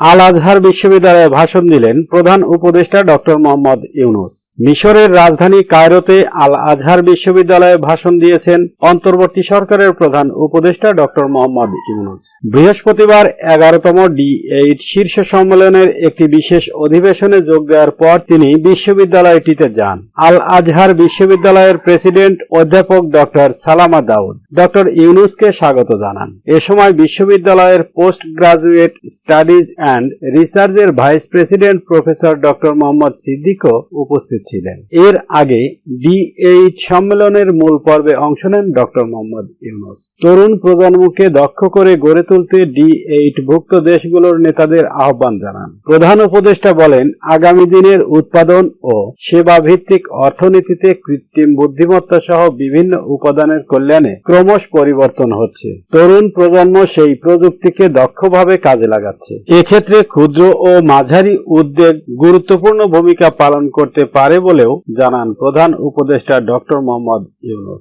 আল আজহার বিশ্ববিদ্যালয়ে ভাষণ দিলেন প্রধান উপদেষ্টা ডক্টর মোহাম্মদ ইউনুস। মিশরের রাজধানী কায়রোতে আল আজহার বিশ্ববিদ্যালয়ে ভাষণ দিয়েছেন অন্তর্বর্তী সরকারের প্রধান উপদেষ্টা ডক্টর মোহাম্মদ ইউনুস। বৃহস্পতিবার এগারোতম ডি এইট শীর্ষ সম্মেলনের একটি বিশেষ অধিবেশনে যোগ দেওয়ার পর তিনি বিশ্ববিদ্যালয়টিতে যান। আল আজহার বিশ্ববিদ্যালয়ের প্রেসিডেন্ট অধ্যাপক ডক্টর সালামা দাউদ ডক্টর ইউনুসকে স্বাগত জানান। এ সময় বিশ্ববিদ্যালয়ের পোস্ট গ্রাজুয়েট স্টাডিজ অ্যান্ড রিসার্চের vice president professor doctor Mohammad সিদ্দিকও উপস্থিত ছিলেন। এর আগে ডি এইট সম্মেলনের মূল পর্বে অংশ নেন ডক্টর মোহাম্মদ ইউনুস তরুণ প্রজন্মকে দক্ষ করে গড়ে তুলতে ডি এইট ভুক্ত দেশগুলোর নেতাদের আহ্বান জানান। প্রধান উপদেষ্টা বলেন, আগামী দিনের উৎপাদন ও সেবা ভিত্তিক অর্থনীতিতে কৃত্রিম বুদ্ধিমত্তা সহ বিভিন্ন উপাদানের কল্যাণে ক্রমশ পরিবর্তন হচ্ছে। তরুণ প্রজন্ম সেই প্রযুক্তিকে দক্ষভাবে কাজে লাগাচ্ছে। এক্ষেত্রে ক্ষুদ্র ও মাঝারি উদ্যোগ গুরুত্বপূর্ণ ভূমিকা পালন করতে পারে বলেও জানান প্রধান উপদেষ্টা ডক্টর মোহাম্মদ ইউনুস।